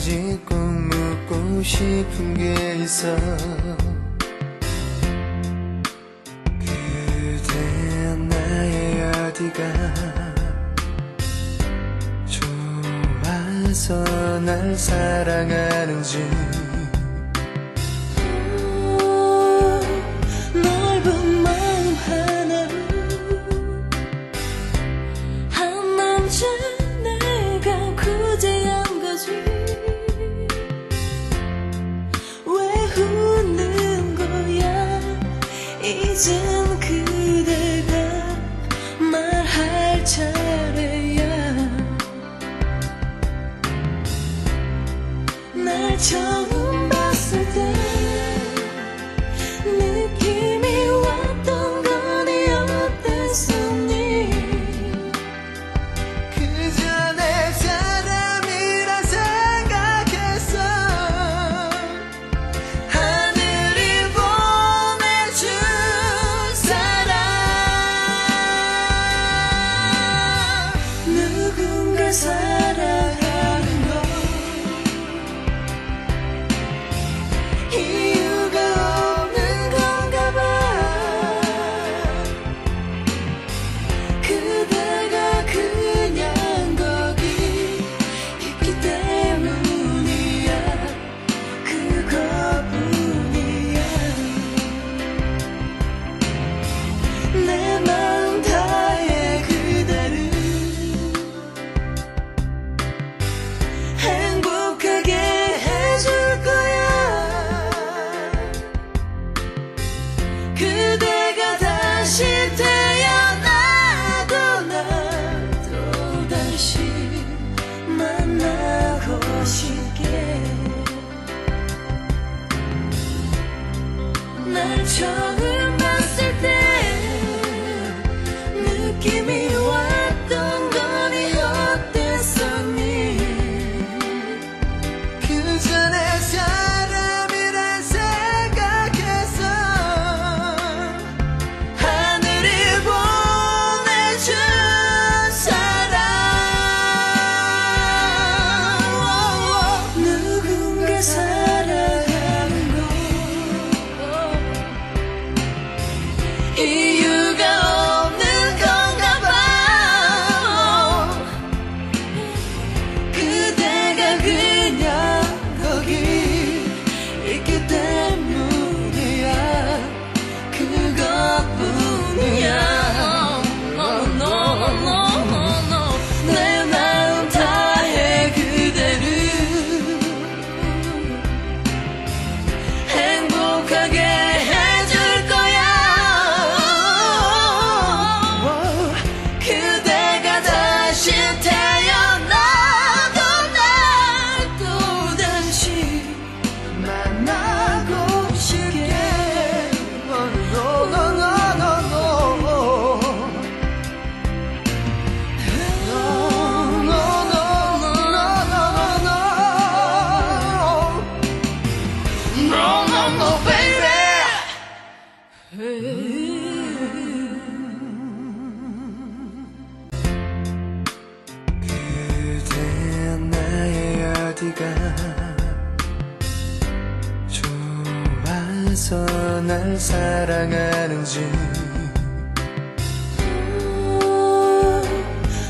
아직 꼭 묻고 싶은 게 있어. 그대 나의 어디가 좋아서 날 사랑하는지. 이젠 그대가 말할 차례야 날 쳐. show. 날 사랑하는지.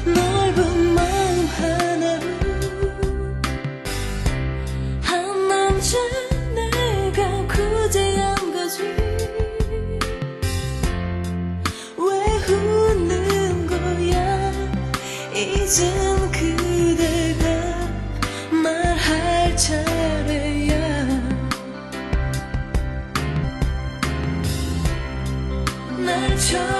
넓은 마음 하나로 한 남자 내가 구제한 거지. 왜 웃는 거야? 桥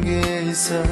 게 있어